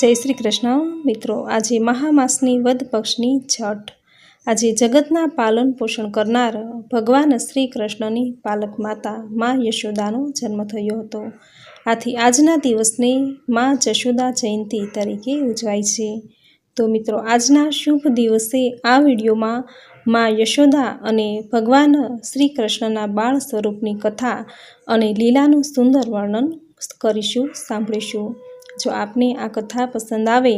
જય શ્રી કૃષ્ણ. મિત્રો, આજે મહામાસની વદ પક્ષની છઠ. આજે જગતના પાલન પોષણ કરનાર ભગવાન શ્રી કૃષ્ણની પાલક માતા મા યશોદાનો જન્મ થયો હતો. આથી આજના દિવસને મા જશોદા જયંતિ તરીકે ઉજવાય છે. તો મિત્રો, આજના શુભ દિવસે આ વિડીયોમાં મા યશોદા અને ભગવાન શ્રી કૃષ્ણના બાળ સ્વરૂપની કથા અને લીલાનું સુંદર વર્ણન કરીશું, સાંભળીશું. જો આપને આ કથા પસંદ આવે,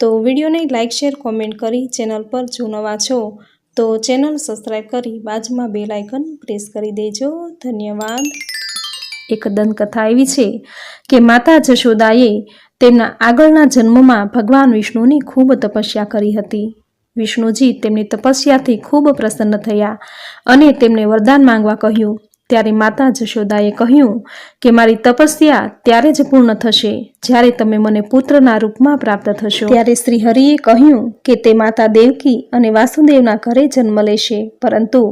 તો વિડીયોને લાઇક શેર, કોમેન્ટ કરી ચેનલ પર જો નવા છો, તો ચેનલ સબસ્ક્રાઈબ કરી બાજુમાં બે લાઇકન પ્રેસ કરી દેજો. ધન્યવાદ. એક દંતકથા એવી છે કે માતા જશોદાએ તેમના આગળના જન્મમાં ભગવાન વિષ્ણુની ખૂબ તપસ્યા કરી હતી. વિષ્ણુજી તેમની તપસ્યાથી ખૂબ પ્રસન્ન થયા અને તેમને વરદાન માંગવા કહ્યું ત્યારે માતા જશોદાએ કહ્યું કે મારી તપસ્યા ત્યારે જ પૂર્ણ થશે, જ્યારે તમે મને પુત્રના રૂપમાં પ્રાપ્ત થશો. ત્યારે શ્રી હરિએ કહ્યું કે તે માતા દેવકી અને વાસુદેવના ઘરે જન્મ લેશે, પરંતુ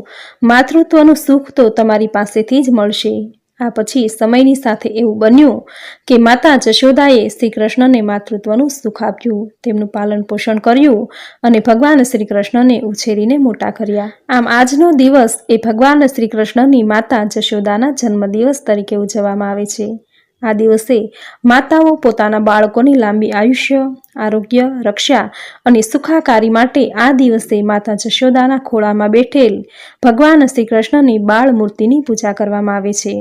માતૃત્વનું સુખ તો તમારી પાસેથી જ મળશે. આ પછી સમયની સાથે એવું બન્યું કે માતા જશોદાએ શ્રી કૃષ્ણને માતૃત્વનું સુખ આપ્યું. તેમનું પાલન પોષણ કર્યું અને ભગવાન શ્રી કૃષ્ણને ઉછેરીને મોટા કર્યા. આમ આજનો દિવસ એ ભગવાન શ્રી કૃષ્ણની માતા જશોદાના જન્મદિવસ તરીકે ઉજવવામાં આવે છે. આ દિવસે માતાઓ પોતાના બાળકોની લાંબી આયુષ્ય, આરોગ્ય, રક્ષા અને સુખાકારી માટે આ દિવસે માતા જશોદાના ખોળામાં બેઠેલ ભગવાન શ્રી કૃષ્ણની બાળ મૂર્તિની પૂજા કરવામાં આવે છે.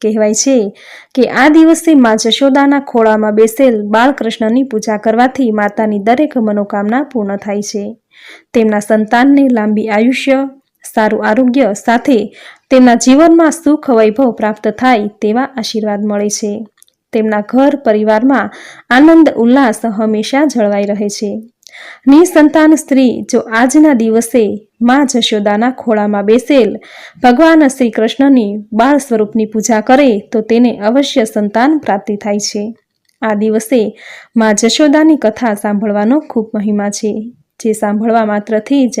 કહેવાય છે કે આ દિવસે મા જશોદાના ખોળામાં બેસેલ બાળકૃષ્ણની પૂજા કરવાથી માતાની દરેક મનોકામના પૂર્ણ થાય છે. તેમના સંતાનને લાંબી આયુષ્ય, સારું આરોગ્ય સાથે તેમના જીવનમાં સુખ વૈભવ પ્રાપ્ત થાય તેવા આશીર્વાદ મળે છે. તેમના ઘર પરિવારમાં આનંદ, ઉલ્લાસ હંમેશા જળવાઈ રહે છે. નિસંતાન સ્ત્રી જો આજના દિવસે મા જશોદાના ખોળામાં બેસેલ ભગવાન શ્રી કૃષ્ણની બાળ સ્વરૂપની પૂજા કરે તો તેને અવશ્ય સંતાન પ્રાપ્તિ થાય છે. આ દિવસે મા જશોદાની કથા સાંભળવાનો ખૂબ મહિમા છે, જે સાંભળવા માત્રથી જ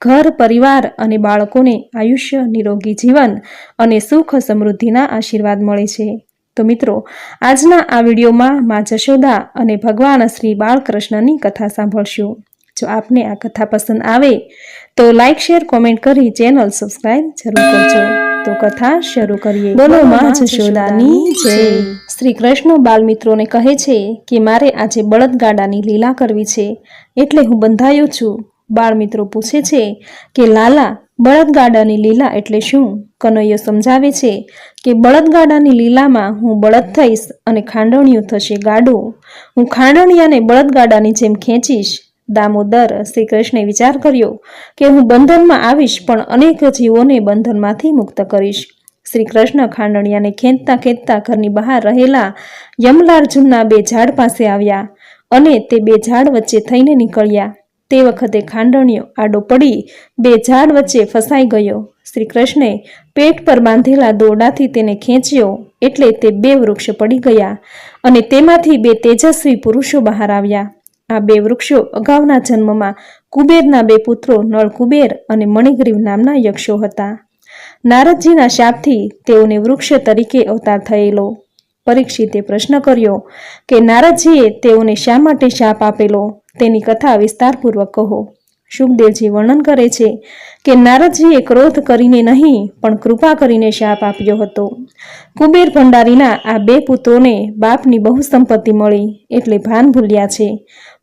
ઘર, પરિવાર અને બાળકોને આયુષ્ય નિરોગી જીવન અને સુખ સમૃદ્ધિના આશીર્વાદ મળે છે. તો મિત્રો, આજના આ વિડીયોમાં મા જશોદા અને ભગવાન શ્રી બાળકૃષ્ણની કથા સાંભળશું. જો આપને આ કથા પસંદ આવે, તો લાઈક શેર કોમેન્ટ કરી ચેનલ સબસ્ક્રાઇબ જરૂર કરજો. તો કથા શરૂ કરીએ. બોલો મા જશોદાની જય. શ્રી કૃષ્ણ બાલ મિત્રોને કહે છે કે, મારે આજે બળદગાડાની લીલા કરવી છે. એટલે હું બંધાયો છું. બાળ મિત્રો પૂછે છે કે, લાલા બળદગાડાની લીલા એટલે શું? કનૈયો સમજાવે છે કે બળદગાડાની લીલામાં હું બળદ થઈશ અને ખાંડણિયું થશે ગાડું. હું ખાંડણિયાને બળદગાડાની જેમ ખેંચીશ. દામોદર શ્રી કૃષ્ણે વિચાર કર્યો કે હું બંધનમાં આવીશ પણ અનેક જીવોને બંધનમાંથી મુક્ત કરીશ. શ્રી કૃષ્ણ ખાંડણિયાને ખેંચતા ખેંચતા ઘરની બહાર રહેલા યમલાર્જુનના બે ઝાડ પાસે આવ્યા અને તે બે ઝાડ વચ્ચે થઈને નીકળ્યા. તે વખતે ખાંડણીયો આડો પડી બે ઝાડ વચ્ચે ફસાઈ ગયો. શ્રી કૃષ્ણે પેટ પર બાંધેલા દોરડાથી તેને ખેંચ્યો એટલે તે બે વૃક્ષ પડી ગયા અને તેમાંથી બે તેજસ્વી પુરુષો બહાર આવ્યા. આ બે વૃક્ષો અગાઉના જન્મમાં કુબેરના બે પુત્રો નળ કુબેર અને મણિગ્રીવ નામના યક્ષો હતા. નારદજીના શાપથી તેઓને વૃક્ષ તરીકે અવતાર થયેલો. પરીક્ષિતે પ્રશ્ન કર્યો કે નારદજીએ તેઓને શા માટે શાપ આપેલો? તેની કથા વિસ્તારપૂર્વક કહો। શુકદેવજી વર્ણન કરે છે કે નારદજીએ ક્રોધ કરીને નહીં, પણ કૃપા કરીને શાપ આપ્યો હતો। કુબેર ભંડારીના આ બે પુત્રોને બાપની બહુ સંપત્તિ મળી, એટલે ભાન ભૂલ્યા છે।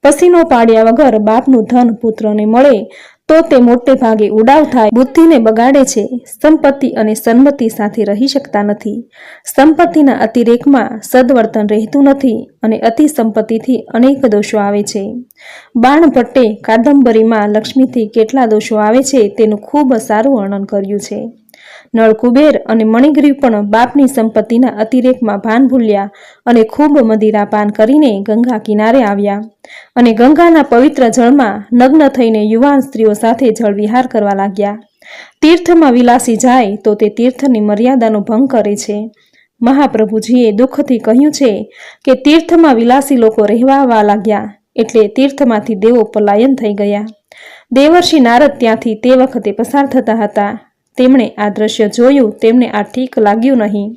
પસીનો પાડ્યા વગર બાપનું ધન પુત્રને મળે તો તે મોટે ભાગે ઉડાવ થાય, બુદ્ધિને બગાડે છે, સંપત્તિ અને સન્મતિ સાથે રહી શકતા નથી. સંપત્તિના અતિરેકમાં સદવર્તન રહેતું નથી અને અતિ સંપત્તિથી અનેક દોષો આવે છે. બાણ ભટ્ટે કાદંબરીમાં લક્ષ્મીથી કેટલા દોષો આવે છે તેનું ખૂબ સારું વર્ણન કર્યું છે. નળકુબેર અને મણિગ્રીવ પણ બાપની સંપત્તિના અતિરેકમાં ભાન ભૂલ્યા અને ખૂબ મદિરા પાન કરીને ગંગા કિનારે આવ્યા. અને ગંગાના પવિત્ર જળમાં નગ્ન થઈને યુવાન સ્ત્રીઓ સાથે જળ વિહાર કરવા લાગ્યા. તીર્થમાં વિલાસી જાય તો તે તીર્થની મર્યાદાનો ભંગ કરે છે. મહાપ્રભુજીએ દુઃખથી કહ્યું છે કે તીર્થમાં વિલાસી લોકો રહેવા લાગ્યા એટલે તીર્થમાંથી દેવો પલાયન થઈ ગયા. દેવર્ષિ નારદ ત્યાંથી તે વખતે પસાર થતા હતા. તેમણે આ દ્રશ્ય જોયું તેમને આ ઠીક લાગ્યું નહીં.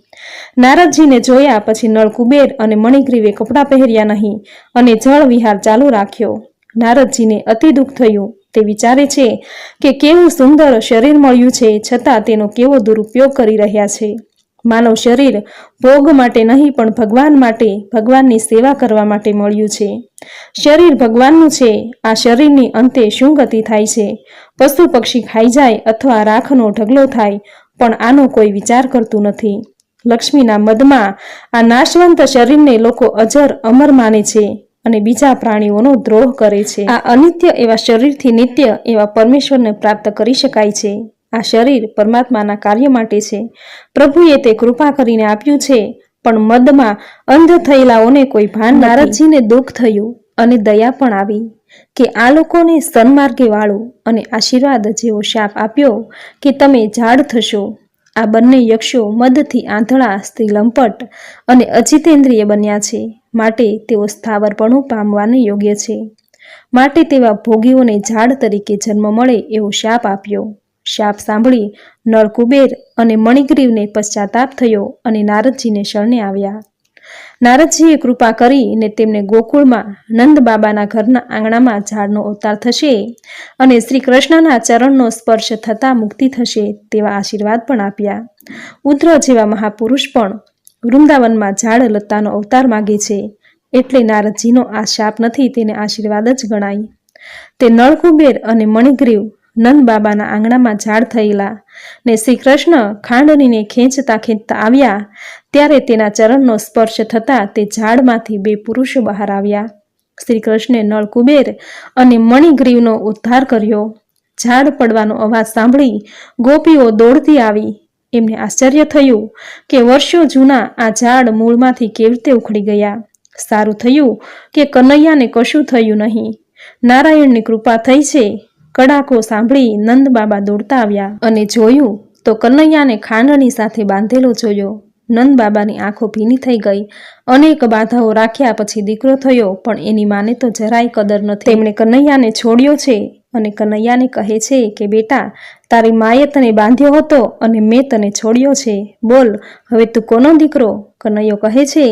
નારદજીને જોયા પછી નળ કુબેર અને મણિગ્રીવે કપડાં પહેર્યા નહીં અને જળ વિહાર ચાલુ રાખ્યો. નારદજીને અતિ દુઃખ થયું. તે વિચારે છે કે કેવું સુંદર શરીર મળ્યું છે છતાં તેનો કેવો દુરુપયોગ કરી રહ્યા છે. માનવ શરીર ભોગ માટે નહીં, પણ ભગવાન માટે, ભગવાનની સેવા કરવા માટે મળ્યું છે. શરીર ભગવાનનું છે. આ શરીરની અંતે શું ગતિ થાય છે? પશુ પક્ષી ખાઈ જાય અથવા રાખનો ઢગલો થાય, પણ આનો કોઈ વિચાર કરતું નથી. લક્ષ્મીના મદમાં આ નાશવંત શરીરને લોકો અજર, અમર માને છે અને બીજા પ્રાણીઓનો દ્રોહ કરે છે. આ અનિત્ય એવા શરીરથી નિત્ય એવા પરમેશ્વરને પ્રાપ્ત કરી શકાય છે. આ શરીર પરમાત્માના કાર્ય માટે છે. પ્રભુએ તે કૃપા કરીને આપ્યું છે, પણ મદમાં અંધ થયેલાઓને કોઈ ભાન નારદજીને દુઃખ થયું અને દયા પણ આવી કે આ લોકોને સન્માર્ગે વાળો અને આશીર્વાદ જેવો શાપ આપ્યો કે તમે ઝાડ થશો. આ બંને યક્ષો મદથી આંધળા, સ્ત્રી અને અજિતેન્દ્રિય બન્યા છે. માટે તેઓ સ્થાવરપણું પામવાને યોગ્ય છે. માટે તેવા ભોગીઓને ઝાડ તરીકે જન્મ મળે એવો શાપ આપ્યો. શાપ સાંભળી નળ કુબેર અને મણિગ્રીવને પશ્ચાતાપ થયો અને નારદજીને શરણે આવ્યા. નારદજીએ કૃપા કરીને તેમને ગોકુળમાં નંદ બાબાના ઘરના આંગણામાં ઝાડનો અવતાર થશે અને શ્રી કૃષ્ણના ચરણનો સ્પર્શ થતાં મુક્તિ થશે તેવા આશીર્વાદ પણ આપ્યા. ઉદ્ર જેવા મહાપુરુષ પણ વૃંદાવનમાં ઝાડ લતાનો અવતાર માગે છે એટલે નારદજીનો આ શાપ નથી તેને આશીર્વાદ જ ગણાય. તે નળકુબેર અને મણિગ્રીવ નંદ બાબાના આંગણામાં ઝાડ થયેલા ને શ્રી કૃષ્ણ ખાંડણીને ખેંચતા ખેંચતા આવ્યા. ત્યારે તેના ચરણનો સ્પર્શ થતાં તે ઝાડમાંથી બે પુરુષો બહાર આવ્યા. શ્રી કૃષ્ણે નળ કુબેર અને મણિગ્રીવનો ઉદ્ધાર કર્યો. ઝાડ પડવાનો અવાજ સાંભળી ગોપીઓ દોડતી આવી. એમને આશ્ચર્ય થયું કે વર્ષો જૂના આ ઝાડ મૂળમાંથી કેવી રીતે ઉખડી ગયા. સારું થયું કે કનૈયાને કશું થયું નહીં. નારાયણની કૃપા થઈ છે. કડાકો સાંભળી નંદ બાબા દોડતા આવ્યા અને જોયું તો કનૈયાને ખાંડણી સાથે બાંધેલો જોયો. નંદ બાબાની આંખો ભીની થઈ ગઈ. અનેક બાધાઓ રાખ્યા પછી દીકરો થયો, પણ એની માને તો જરાય કદર નથી. તેમણે કનૈયાને છોડ્યો છે અને કનૈયાને કહે છે કે, બેટા, તારી માએ તને બાંધ્યો હતો અને મેં તને છોડ્યો છે. બોલ, હવે તું કોનો દીકરો? કનૈયો કહે છે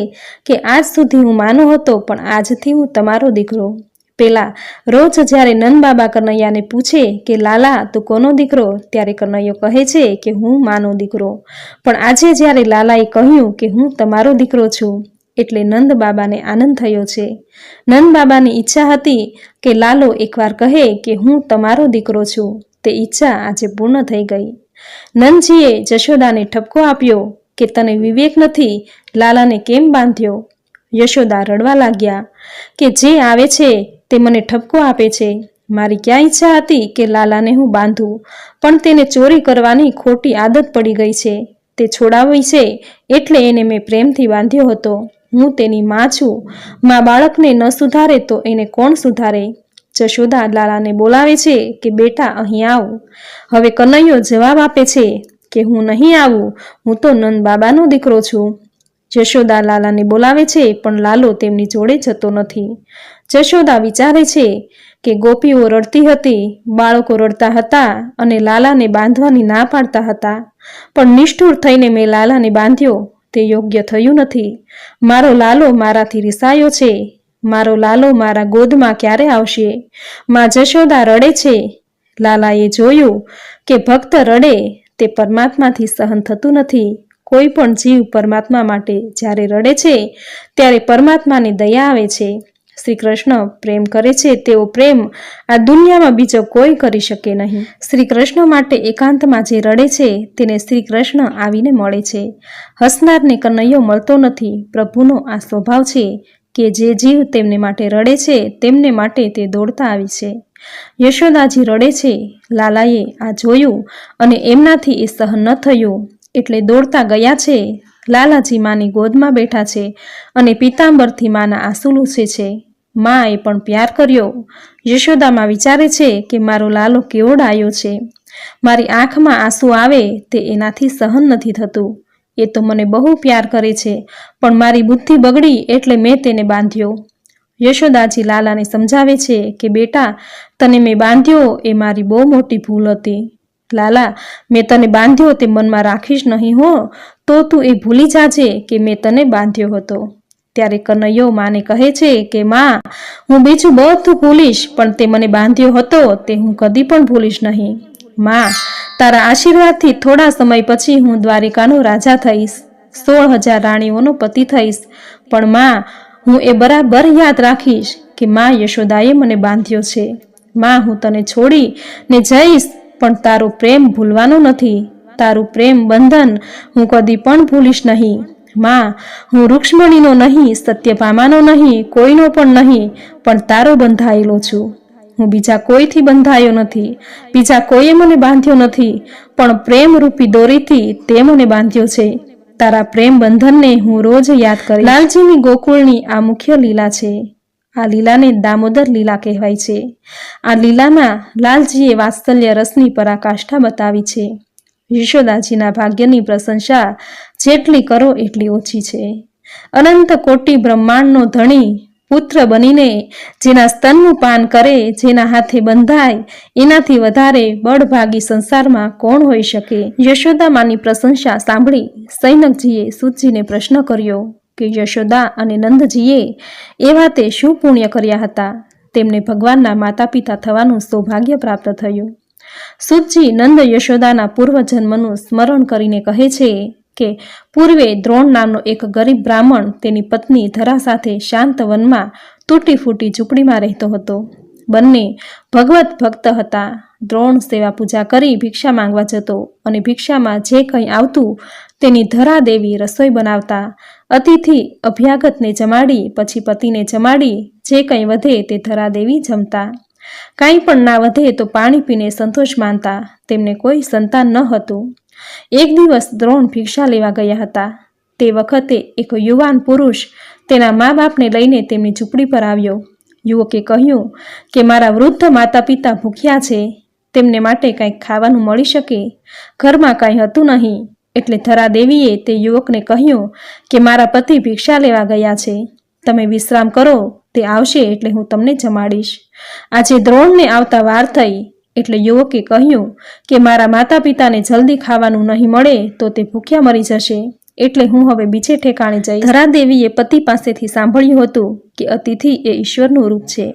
કે, આજ સુધી હું માનો હતો, પણ આજથી હું તમારો દીકરો. પેલા. રોજ જ્યારે નંદબાબા કનૈયાને પૂછે કે, લાલા, તું કોનો દીકરો? ત્યારે કનૈયો કહે છે કે, હું માનો દીકરો. પણ આજે જ્યારે લાલાએ કહ્યું કે, હું તમારો દીકરો છું, એટલે નંદ બાબાને આનંદ થયો છે. નંદ બાબાની ઈચ્છા હતી કે લાલો એકવાર કહે કે, હું તમારો દીકરો છું. તે ઈચ્છા આજે પૂર્ણ થઈ ગઈ. નંદજીએ જશોદાને ઠપકો આપ્યો કે, તને વિવેક નથી, લાલાને કેમ બાંધ્યો? યશોદા રડવા લાગ્યા કે, જે આવે છે તે મને ઠપકો આપે છે. મારી ક્યાં ઈચ્છા હતી કે લાલાને હું બાંધું, પણ તેને ચોરી કરવાની ખોટી આદત પડી ગઈ છે. તે છોડાવી છે એટલે એને મેં પ્રેમથી બાંધ્યો હતો. હું તેની માં છું. મા બાળકને ન સુધારે તો એને કોણ સુધારે? જશોદા લાલાને બોલાવે છે કે, બેટા, અહીં આવ. હવે કનૈયો જવાબ આપે છે કે, હું નહીં આવું. હું તો નંદ બાબાનો દીકરો છું. જશોદા લાલાને બોલાવે છે, પણ લાલો તેમની જોડે જતો નથી. જશોદા વિચારે છે કે ગોપીઓ રડતી હતી, બાળકો રડતા હતા અને લાલાને બાંધવાની ના પાડતા હતા. પણ નિષ્ઠુર થઈને મેં લાલાને બાંધ્યો, તે યોગ્ય થયું નથી. મારો લાલો મારાથી રિસાયો છે. મારો લાલો મારા ગોદમાં ક્યારે આવશે? માં જશોદા રડે છે. લાલાએ જોયું કે ભક્ત રડે, તે પરમાત્માથી સહન થતું નથી. કોઈ પણ જીવ પરમાત્મા માટે જ્યારે રડે છે, ત્યારે પરમાત્માની દયા આવે છે. શ્રી કૃષ્ણ પ્રેમ કરે છે તેવો પ્રેમ આ દુનિયામાં બીજો કોઈ કરી શકે નહીં. શ્રી કૃષ્ણ માટે એકાંતમાં જે રડે છે, તેને શ્રી કૃષ્ણ આવીને મળે છે. હસનારને કનૈયો મળતો નથી. પ્રભુનો આ સ્વભાવ છે કે જે જીવ તેમને માટે રડે છે, તેમને માટે તે દોડતા આવી છે. યશોદાજી રડે છે, લાલાએ આ જોયું અને એમનાથી એ સહન ન થયું. એટલે દોડતા ગયા છે લાલાજી માની ગોદમાં બેઠા છે અને પિતાંબરથી માના આંસુ લૂછે છે. મા એ પણ પ્યાર કર્યો. યશોદામાં વિચારે છે કે મારો લાલો કેવો ડાયો છે. મારી આંખમાં આંસુ આવે તે એનાથી સહન નથી થતું. એ તો મને બહુ પ્યાર કરે છે, પણ મારી બુદ્ધિ બગડી એટલે મેં તેને બાંધ્યો. યશોદાજી લાલાને સમજાવે છે કે બેટા, તને મેં બાંધ્યો એ મારી બહુ મોટી ભૂલ હતી. લાલા, મેં તને બાંધ્યો તે મનમાં રાખીશ નહીં હો, તો તું એ ભૂલી જાજે કે મેં તને બાંધ્યો હતો. ત્યારે કનૈયો માને કહે છે કે, માં, હું બીજું બધું ભૂલીશ, પણ તે મને બાંધ્યો હતો, તે હું કદી પણ ભૂલીશ નહીં. માં, તારા આશીર્વાદથી થોડા સમય પછી હું દ્વારિકાનો રાજા થઈશ, સોળ હજાર રાણીઓનો પતિ થઈશ. પણ માં, હું એ બરાબર યાદ રાખીશ કે માં યશોદાએ મને બાંધ્યો છે. માં, હું તને છોડી ને જઈશ પણ તારો પ્રેમ ભૂલવાનો નથી. તારું પ્રેમ બંધન હું કદી પણ ભૂલીશ નહીં. માં, હું રૂક્ષ્મણીનો નહીં, સત્યભામાનો નહીં, કોઈનો પણ નહીં, પણ તારો બંધાયેલો છું. હું બીજા કોઈથી બંધાયો નથી. બીજા કોઈએ મને બાંધ્યો નથી. પણ પ્રેમ રૂપી દોરીથી તે મને બાંધ્યો છે. તારા પ્રેમ બંધનને હું રોજ યાદ કરી લાલજીની ગોકુળની આ મુખ્ય લીલા છે. આ લીલાને દામોદર લીલા કહેવાય છે. આ લીલામાં લાલજીએ વાત્સલ્ય રસની પરાકાષ્ઠા બતાવી છે. યશોદાજીના ભાગ્યની પ્રશંસા જેટલી કરો એટલી ઓછી છે. અનંત કોટી બ્રહ્માંડનો ધણી પુત્ર બનીને જેના સ્તનનું પાન કરે, જેના હાથે બંધાય, એનાથી વધારે બળભાગી સંસારમાં કોણ હોઈ શકે? યશોદામાની પ્રશંસા સાંભળી સૈનકજીએ સુતજીને પ્રશ્ન કર્યો કે યશોદા અને નંદજીએ એ વાતે શું પુણ્ય કર્યા હતા? તેમને ભગવાનના માતા પિતા થવાનું સૌભાગ્ય પ્રાપ્ત થયું. સુતજી નંદ યશોદાના પૂર્વજન્મનું સ્મરણ કરીને કહે છે કે, પૂર્વે દ્રોણ નામનો એક ગરીબ બ્રાહ્મણ તેની પત્ની ધરા સાથે શાંત વનમાં તૂટી ફૂટી ઝૂંપડીમાં રહેતો હતો. બંને ભગવત ભક્ત હતા. દ્રોણ સેવા પૂજા કરી ભિક્ષા માંગવા જતો અને ભિક્ષામાં જે કંઈ આવતું તેની ધરા દેવી રસોઈ બનાવતા અતિથિ અભ્યાગતને જમાડી, પછી પતિને જમાડી, જે કંઈ વધે તે ધરા દેવી જમતા. કાંઈ પણ ના વધે તો પાણી પીને સંતોષ માનતા, તેમને કોઈ સંતાન ન હતું. એક દિવસ દ્રોણ ભિક્ષા લેવા ગયા હતા. તે વખતે એક યુવાન પુરુષ તેના મા બાપને લઈને તેમની ઝૂંપડી પર આવ્યો. યુવકે કહ્યું કે, મારા વૃદ્ધ માતા પિતા ભૂખ્યા છે. તેમને માટે કંઈક ખાવાનું મળી શકે. ઘરમાં કાંઈ હતું નહીં. એટલે ધરાદેવીએ તે યુવકને કહ્યું કે, મારા પતિ ભિક્ષા લેવા ગયા છે. તમે વિશ્રામ કરો, તે આવશે એટલે હું તમને જમાડીશ. આજે દ્રોણને આવતા વાર થઈ, એટલે યુવકે કહ્યું કે, મારા માતા પિતાને જલ્દી ખાવાનું નહીં મળે તો તે ભૂખ્યા મરી જશે. એટલે હું હવે બીજે ઠેકાણે જઈશ. ધરાદેવીએ પતિ પાસેથી સાંભળ્યું હતું કે અતિથિ એ ઈશ્વરનું રૂપ છે.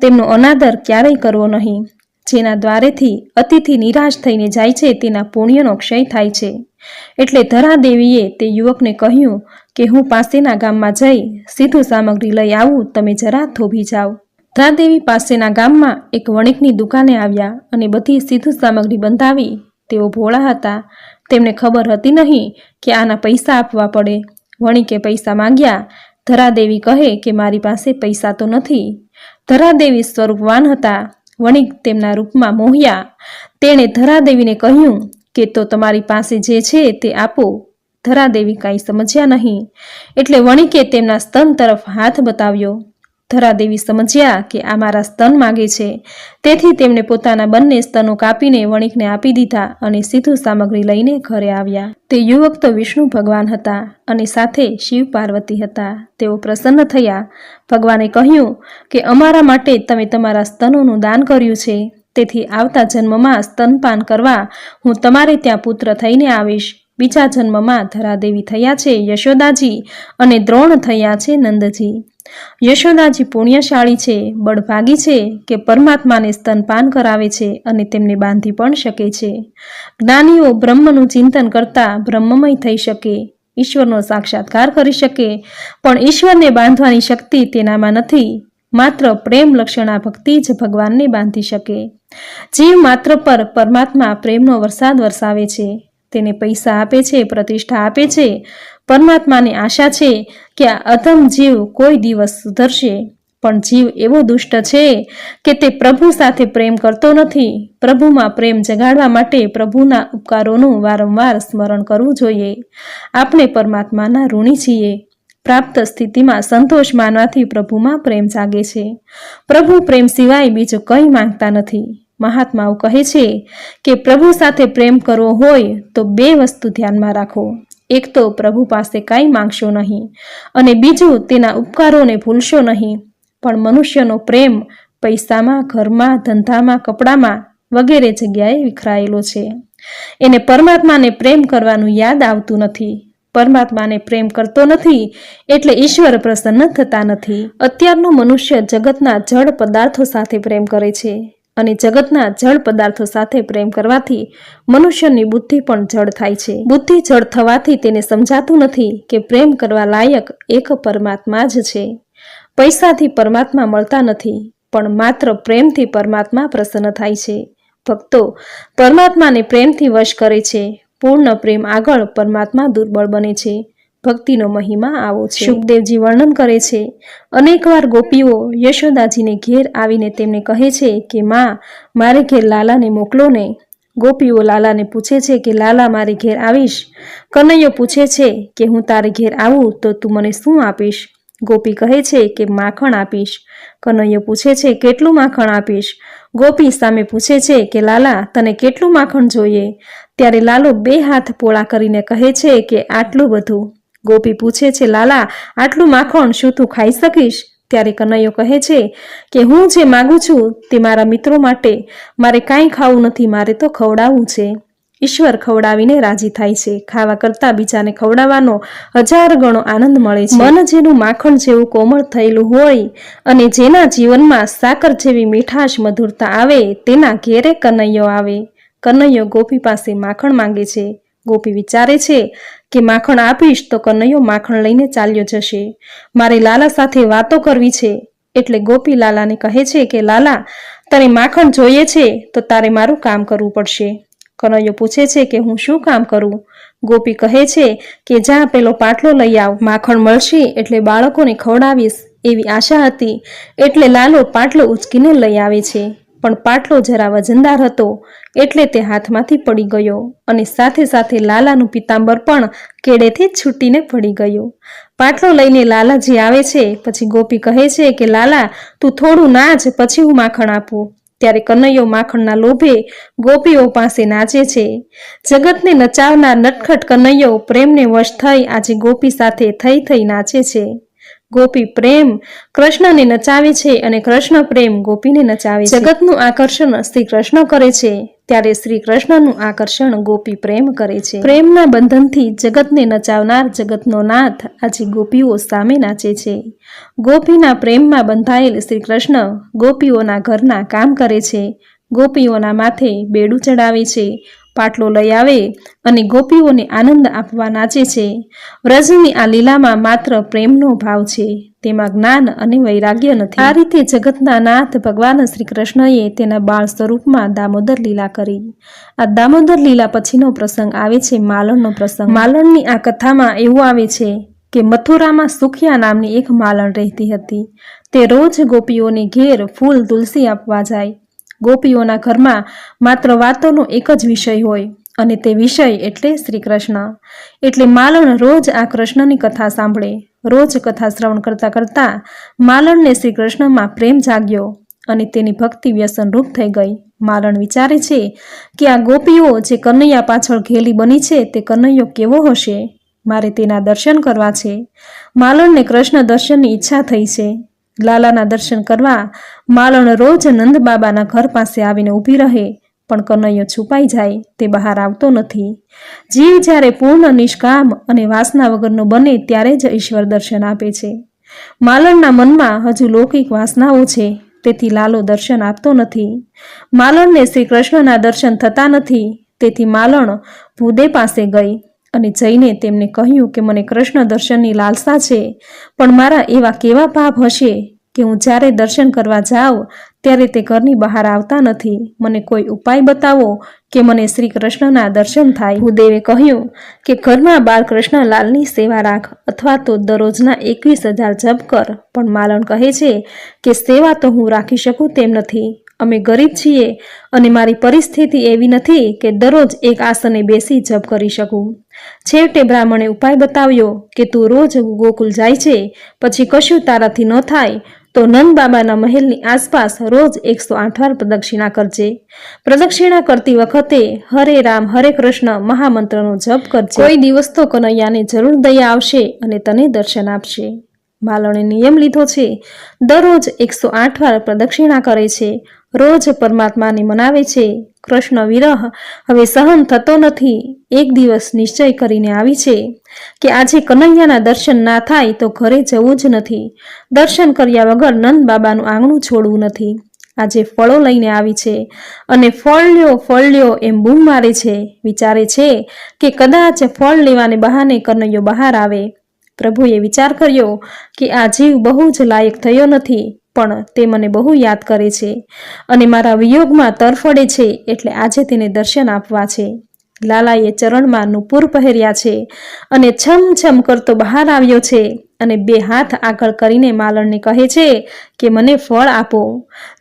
તેમનો અનાદર ક્યારેય કરવો નહીં. જેના દ્વારેથી અતિથિ નિરાશ થઈને જાય છે, તેના પુણ્યનો ક્ષય થાય છે. એટલે ધરાદેવીએ તે યુવકને કહ્યું કે હું પાસેના ગામમાં જઈ સીધું સામગ્રી લઈ આવું, તમે જરા થોભી જાઓ. ધરાદેવી પાસેના ગામમાં એક વણિકની દુકાને આવ્યા અને બધી સીધું સામગ્રી બંધાવી. તેઓ ભોળા હતા. તેમને ખબર હતી નહીં કે આના પૈસા આપવા પડે. વણિકે પૈસા માંગ્યા. ધરાદેવી કહે કે મારી પાસે પૈસા તો નથી. ધરાદેવી સ્વરૂપવાન હતા. વણિક તેમના રૂપમાં મોહ્યા. તેણે ધરાદેવીને કહ્યું કે તો તમારી પાસે જે છે તે આપો. ધરાદેવી કાંઈ સમજ્યા નહીં. એટલે વણિકે તેમના સ્તન તરફ હાથ બતાવ્યો. ધરાદેવી સમજ્યા કે આ મારા સ્તન માગે છે. તેથી તેમણે પોતાના બંને સ્તનો કાપીને વણિકને આપી દીધા અને સીધું સામગ્રી લઈને ઘરે આવ્યા. તે યુવક તો વિષ્ણુ ભગવાન હતા અને સાથે શિવ પાર્વતી હતા. તેઓ પ્રસન્ન થયા. ભગવાને કહ્યું કે અમારા માટે તમે તમારા સ્તનોનું દાન કર્યું છે. તેથી આવતા જન્મમાં સ્તનપાન કરવા હું તમારે ત્યાં પુત્ર થઈને આવીશ. બીજા જન્મમાં ધરાદેવી થયા છે યશોદાજી અને દ્રોણ થયા છે નંદજી. યશોદાજી પુણ્યશાળી છે, બળભાગી છે કે પરમાત્માને સ્તનપાન કરાવે છે અને તેમને બાંધી પણ શકે છે. જ્ઞાનીઓ બ્રહ્મનું ચિંતન કરતા બ્રહ્મમય થઈ શકે, ઈશ્વરનો સાક્ષાત્કાર કરી શકે, પણ ઈશ્વરને બાંધવાની શક્તિ તેનામાં નથી. માત્ર પ્રેમ લક્ષણા ભક્તિ જ ભગવાનને બાંધી શકે. જીવ માત્ર પર પરમાત્મા પ્રેમનો વરસાદ વરસાવે છે. તેને પૈસા આપે છે, પ્રતિષ્ઠા આપે છે. પરમાત્માને આશા છે કે આ અધમ જીવ કોઈ દિવસ સુધરશે. પણ જીવ એવો દુષ્ટ છે કે તે પ્રભુ સાથે પ્રેમ કરતો નથી. પ્રભુમાં પ્રેમ જગાડવા માટે પ્રભુના ઉપકારોનું વારંવાર સ્મરણ કરવું જોઈએ. આપણે પરમાત્માના ઋણી છીએ. પ્રાપ્ત સ્થિતિમાં સંતોષ માનવાથી પ્રભુમાં પ્રેમ જાગે છે. પ્રભુ પ્રેમ સિવાય બીજું કંઈ માંગતા નથી. મહાત્માઓ કહે છે કે પ્રભુ સાથે પ્રેમ કરવો હોય તો બે વસ્તુ ધ્યાનમાં રાખો. એક તો પ્રભુ પાસે કાંઈ માંગશો નહીં અને બીજું તેના ઉપકારોને ભૂલશો નહીં. પણ મનુષ્યનો પ્રેમ પૈસામાં, ઘરમાં, ધંધામાં, કપડામાં વગેરે જગ્યાએ વિખરાયેલો છે. એને પરમાત્માને પ્રેમ કરવાનું યાદ આવતું નથી. પરમાત્માને પ્રેમ કરતો નથી, એટલે ઈશ્વર પ્રસન્ન થતા નથી. અત્યારનું મનુષ્ય જગતના જળ પદાર્થો સાથે પ્રેમ કરે છે અને જગતના જળ પદાર્થો સાથે પ્રેમ કરવાથી મનુષ્યની બુદ્ધિ પણ જળ થાય છે. બુદ્ધિ જળ થવાથી તેને સમજાતું નથી કે પ્રેમ કરવા લાયક એક પરમાત્મા જ છે. પૈસાથી પરમાત્મા મળતા નથી, પણ માત્ર પ્રેમથી પરમાત્મા પ્રસન્ન થાય છે. ભક્તો, પરમાત્માને પ્રેમથી વશ કરે છે. પૂર્ણ પ્રેમ આગળ પરમાત્મા દુર્બળ બને છે. ભક્તિનો મહિમા આવો છે. સુખદેવજી વર્ણન કરે છે, અનેકવાર ગોપીઓ યશોદાજીને ઘેર આવીને તેમને કહે છે કે, માં, મારે ઘેર લાલાને મોકલો ને. ગોપીઓ લાલાને પૂછે છે કે, લાલા, મારે ઘેર આવીશ? કનૈયો પૂછે છે કે, હું તારે ઘેર આવું તો તું મને શું આપીશ? ગોપી કહે છે કે, માખણ આપીશ. કનૈયો પૂછે છે, કેટલું માખણ આપીશ? ગોપી સામે પૂછે છે કે, લાલા, તને કેટલું માખણ જોઈએ? ત્યારે લાલો બે હાથ પોળા કરીને કહે છે કે આટલું બધું. ગોપી પૂછે છે, લાલા, આટલું માખણ શું તું ખાઈ શકીશ? ત્યારે કનૈયો કહે છે કે, હું જે માગું છું તે મારા મિત્રો માટે. મારે કાંઈ ખાવું નથી, મારે તો ખવડાવવું છે. ઈશ્વર ખવડાવીને રાજી થાય છે. ખાવા કરતા બીજાને ખવડાવવાનો હજાર ગણો આનંદ મળે છે. મન જેનું માખણ જેવું કોમળ થયેલું હોય અને જેના જીવનમાં સાકર જેવી મીઠાશ મધુરતા આવે, તેના ઘેરે કનૈયો આવે. કનૈયો ગોપી પાસે માખણ માંગે છે. ગોપી વિચારે છે કે માખણ આપીશ તો કનૈયો માખણ લઈને ચાલ્યો જશે. મારે લાલા સાથે વાતો કરવી છે. એટલે ગોપી લાલાને કહે છે કે, લાલા તને માખણ જોઈએ છે તો તારે મારું કામ કરવું પડશે. કનૈયો પૂછે છે કે, હું શું કામ કરું? ગોપી કહે છે કે, જા, પેલો પાટલો લઈ આવ. માખણ મળશે એટલે બાળકોને ખવડાવીશ. એવી આશા હતી. એટલે લાલો પાટલો ઉચકીને લઈ આવે છે. પણ પાટલો જરા વજનદાર હતો એટલે તે હાથમાંથી પડી ગયો અને સાથે સાથે લાલાનું પિતાંબર પણ કેડેથી છૂટીને પડી ગયો. પાટલો લઈને લાલાજી આવે છે, પછી ગોપી કહે છે કે, લાલા, તું થોડું નાચ પછી હું માખણ આપું. ત્યારે કનૈયો માખણના લોભે ગોપીઓ પાસે નાચે છે. જગતને નચાવનાર નટખટ કનૈયો પ્રેમને વશ થઈ આજે ગોપી સાથે થઈ થઈ નાચે છે. ગોપી પ્રેમ કૃષ્ણને નચાવે છે અને કૃષ્ણ પ્રેમ ગોપીને નચાવે છે. જગતનું આકર્ષણ શ્રી કૃષ્ણ કરે છે, ત્યારે શ્રી કૃષ્ણનું આકર્ષણ ગોપી પ્રેમ કરે છે. પ્રેમના બંધનથી જગતને નચાવનાર જગતનો નાથ આજે ગોપીઓ સામે નાચે છે. ગોપીના પ્રેમમાં બંધાયેલ શ્રી કૃષ્ણ ગોપીઓના ઘરના કામ કરે છે. ગોપીઓના માથે બેડું ચડાવે છે. પાટલો લઈ આવે અને ગોપીઓને આનંદ આપવા નાચે છે. વ્રજની આ લીલામાં માત્ર પ્રેમનો ભાવ છે. તેમાં જ્ઞાન અને વૈરાગ્ય નથી. આ રીતે જગતના નાથ ભગવાન શ્રી કૃષ્ણએ તેના બાળ સ્વરૂપમાં દામોદર લીલા કરી. આ દામોદર લીલા પછીનો પ્રસંગ આવે છે માલણનો પ્રસંગ. માલણની આ કથામાં એવું આવે છે કે મથુરામાં સુખિયા નામની એક માલણ રહેતી હતી. તે રોજ ગોપીઓને ઘેર ફૂલ તુલસી આપવા જાય. ગોપીઓના ઘરમાં માત્ર વાતોનો એક જ વિષય હોય, અને તે વિષય એટલે શ્રી કૃષ્ણ એટલે માલણ રોજ આ કૃષ્ણની કથા સાંભળે. રોજ કથા શ્રવણ કરતાં કરતાં માલણને શ્રી કૃષ્ણમાં પ્રેમ જાગ્યો, અને તેની ભક્તિ વ્યસનરૂપ થઈ ગઈ. માલણ વિચારે છે કે આ ગોપીઓ જે કનૈયા પાછળ ઘેલી બની છે, તે કનૈયો કેવો હશે? મારે તેના દર્શન કરવા છે. માલણને કૃષ્ણ દર્શનની ઈચ્છા થઈ છે. લાલાના દર્શન કરવા માલણ રોજ નંદ બાબાના ઘર પાસે આવીને ઊભી રહે, પણ કનૈયો છુપાઈ જાય, તે બહાર આવતો નથી. જીવ જ્યારે પૂર્ણ નિષ્કામ અને વાસના વગરનો બને ત્યારે જ ઈશ્વર દર્શન આપે છે. માલણના મનમાં હજુ લૌકિક વાસનાઓ છે, તેથી લાલો દર્શન આપતો નથી. માલણને શ્રી કૃષ્ણના દર્શન થતા નથી, તેથી માલણ ભૂદે પાસે ગઈ. અને જઈને તેમને કહ્યું કે મને કૃષ્ણ દર્શનની લાલસા છે, પણ મારા એવા કેવા પાપ હશે કે હું જ્યારે દર્શન કરવા જાઉં ત્યારે તે ઘરની બહાર આવતા નથી. મને કોઈ ઉપાય બતાવો કે મને શ્રી કૃષ્ણના દર્શન થાય? ભૂદેવે કહ્યું કે ઘરમાં બાળકૃષ્ણ લાલની સેવા રાખ, અથવા તો દરરોજના એકવીસ હજાર જપ કર. પણ માલણ કહે છે કે સેવા તો હું રાખી શકું તેમ નથી. અમે ગરીબ છીએ અને મારી પરિસ્થિતિ એવી નથી કે દરરોજ એક આસને બેસી જપ કરી શકું. છેવટે બ્રાહ્મણે ઉપાય બતાવ્યો કે તું રોજ ગોકુલ જાય છે, પછી કશું તારાથી ન થાય, તો નંદ મહેલની આસપાસ રોજ એકસો આઠ વાર પ્રદક્ષિણા કરજે. પ્રદક્ષિણા કરતી વખતે હરે રામ, હરે કૃષ્ણ મહામંત્રનો જપ કરજે. કોઈ દિવસ તો કનૈયાને જરૂર દયા આવશે અને તને દર્શન આપશે. માલણે નિયમ લીધો છે, દરરોજ એકસો આઠ વાર પ્રદક્ષિણા કરે છે રોજ પરમાત્માને મનાવે છે, કૃષ્ણ વિરહ હવે સહન થતો નથી, એક દિવસ નિશ્ચય કરીને આવી છે કે આજે કનૈયાના દર્શન ના થાય તો ઘરે જવું જ નથી. દર્શન કર્યા વગર નંદ બાબાનું આંગણું છોડવું નથી. આજે ફળો લઈને આવી છે અને ફળ લ્યો ફળ લ્યો એમ બૂમ મારે છે. વિચારે છે કે કદાચ ફળ લેવાને બહાને કનૈયો બહાર આવે. પ્રભુએ વિચાર કર્યો કે આ જીવ બહુ જ લાયક થયો નથી. પણ તે મને બહુ યાદ કરે છે અને મારા વિયોગમાં તરફડે છે એટલે આજે તેને દર્શન આપવા છે. લાલાએ ચરણમાં નુપુર પહેર્યા છે અને છમ છમ કરતો બહાર આવ્યો છે અને બે હાથ આગળ કરીને માલણને કહે છે કે, મને ફળ આપો.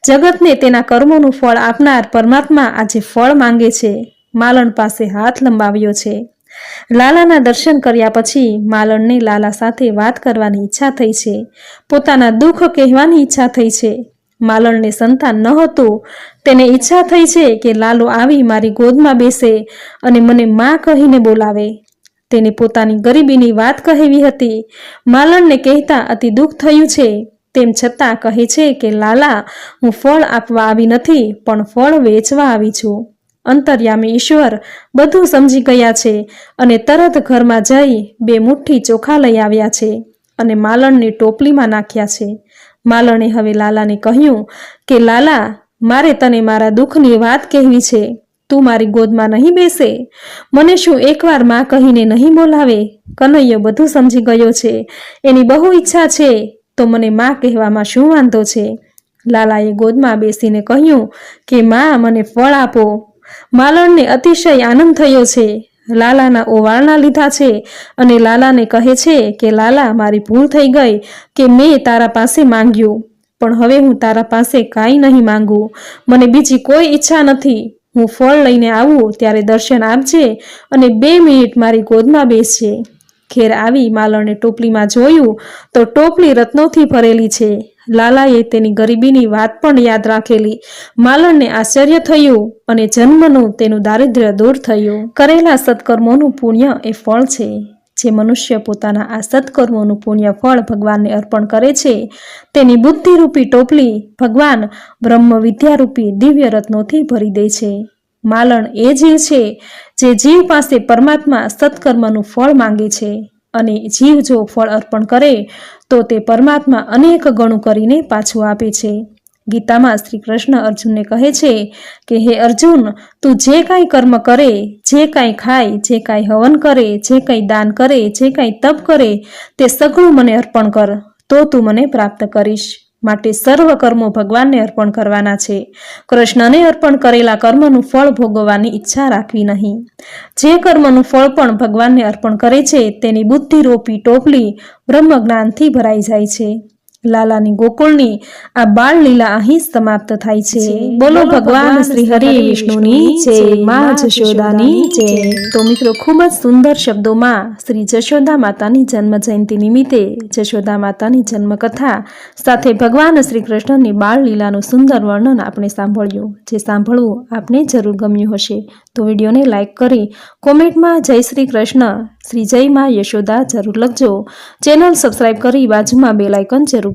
જગતને તેના કર્મોનું ફળ આપનાર પરમાત્મા આજે ફળ માંગે છે. માલણ પાસે હાથ લંબાવ્યો છે. લાલાના દર્શન કર્યા પછી માલણને લાલા સાથે વાત કરવાની ઈચ્છા થઈ છે. પોતાના દુઃખ કહેવાની ઈચ્છા થઈ છે. માલણને સંતાન ન હતું. તેને ઈચ્છા થઈ છે કે લાલો આવી મારી ગોદમાં બેસે અને મને માં કહીને બોલાવે. તેને પોતાની ગરીબીની વાત કહેવી હતી. માલણને કહેતા અતિ દુઃખ થયું છે. તેમ છતાં કહે છે કે, લાલા, હું ફળ આપવા આવી નથી, પણ ફળ વેચવા આવી છું. અંતર્યામી ઈશ્વર બધું સમજી ગયા છે અને તરત ઘરમાં જઈ બે મુઠ્ઠી ચોખા લઈ આવ્યા છે અને માલણની ટોપલીમાં નાખ્યા છે. માલણે હવે લાલાને કહ્યું કે, લાલા, મારે તને મારા દુઃખની વાત કહેવી છે. તું મારી ગોદમાં નહીં બેસે. મને શું એકવારમાં કહીને નહીં બોલાવે? કનૈયો બધું સમજી ગયો છે. એની બહુ ઈચ્છા છે. તો મને માં કહેવામાં શું વાંધો છે? લાલાએ ગોદમાં બેસીને કહ્યું કે, માં, મને ફળ આપો. માલણને અતિશય આનંદ થયો છે. લાલાના ઓવાળના લીધા છે અને લાલાને કહે છે કે, લાલા, મારી ભૂલ થઈ ગઈ કે મેં તારા પાસે માંગ્યું. પણ હવે હું તારા પાસે કાંઈ નહીં માંગુ. મને બીજી કોઈ ઈચ્છા નથી. હું ફળ લઈને આવું ત્યારે દર્શન આપજે અને બે મિનિટ મારી ગોદમાં બેસજે. ઘેર આવી માલણે ટોપલીમાં જોયું તો ટોપલી રત્નોથી ભરેલી છે. લાલાએ તેની ગરીબીની વાત પણ યાદ રાખેલી. માલણને આશ્ચર્ય થયું અને જન્મનું તેનું દારિદ્ર્ય દૂર થયું. કરેલા સત્કર્મોનું પુણ્ય એ ફળ છે. જે મનુષ્ય પોતાના આ સત્કર્મોનું પુણ્ય ફળ ભગવાનને અર્પણ કરે છે, તેની બુદ્ધિરૂપી ટોપલી ભગવાન બ્રહ્મ વિદ્યારૂપી દિવ્ય રત્નોથી ભરી દે છે. માલણ એ જીવ છે, જે જીવ પાસે પરમાત્મા સત્કર્મનું ફળ માંગે છે અને જીવ જો ફળ અર્પણ કરે, તો તે પરમાત્મા અનેક ગણું કરીને પાછું આપે છે. ગીતામાં શ્રી કૃષ્ણ અર્જુનને કહે છે કે, હે અર્જુન, તું જે કાંઈ કર્મ કરે, જે કાંઈ ખાય, જે કાંઈ હવન કરે, જે કાંઈ દાન કરે, જે કાંઈ તપ કરે, તે સઘળું મને અર્પણ કર, તો તું મને પ્રાપ્ત કરીશ. માટે સર્વ કર્મો ભગવાનને અર્પણ કરવાના છે. કૃષ્ણને અર્પણ કરેલા કર્મનું ફળ ભોગવવાની ઈચ્છા રાખવી નહીં. જે કર્મનું ફળ પણ ભગવાનને અર્પણ કરે છે, તેની બુદ્ધિરૂપી ટોપલી બ્રહ્મ જ્ઞાનથી ભરાઈ જાય છે. લાલાની ગોકુળની આ બાળ લીલા અહીં સમાપ્ત થાય છે. બોલો ભગવાન શ્રી હરિ વિષ્ણુની જય. મા જશોદાની જય. તો મિત્રો ખૂબ જ સુંદર શબ્દોમાં શ્રી જશોદા માતાની જન્મ જયંતિ નિમિત્તે જશોદા માતાની જન્મકથા સાથે ભગવાન શ્રી કૃષ્ણની બાળ લીલાનું સુંદર વર્ણન આપણે સાંભળ્યું. જે સાંભળવું આપને જરૂર ગમ્યું હશે. તો વિડીયોને લાઇક કરી કોમેન્ટમાં જય શ્રી કૃષ્ણ શ્રી જય મા યશોદા જરૂર લખજો. ચેનલ સબસ્ક્રાઇબ કરી બાજુમાં બેલ આઇકન જરૂર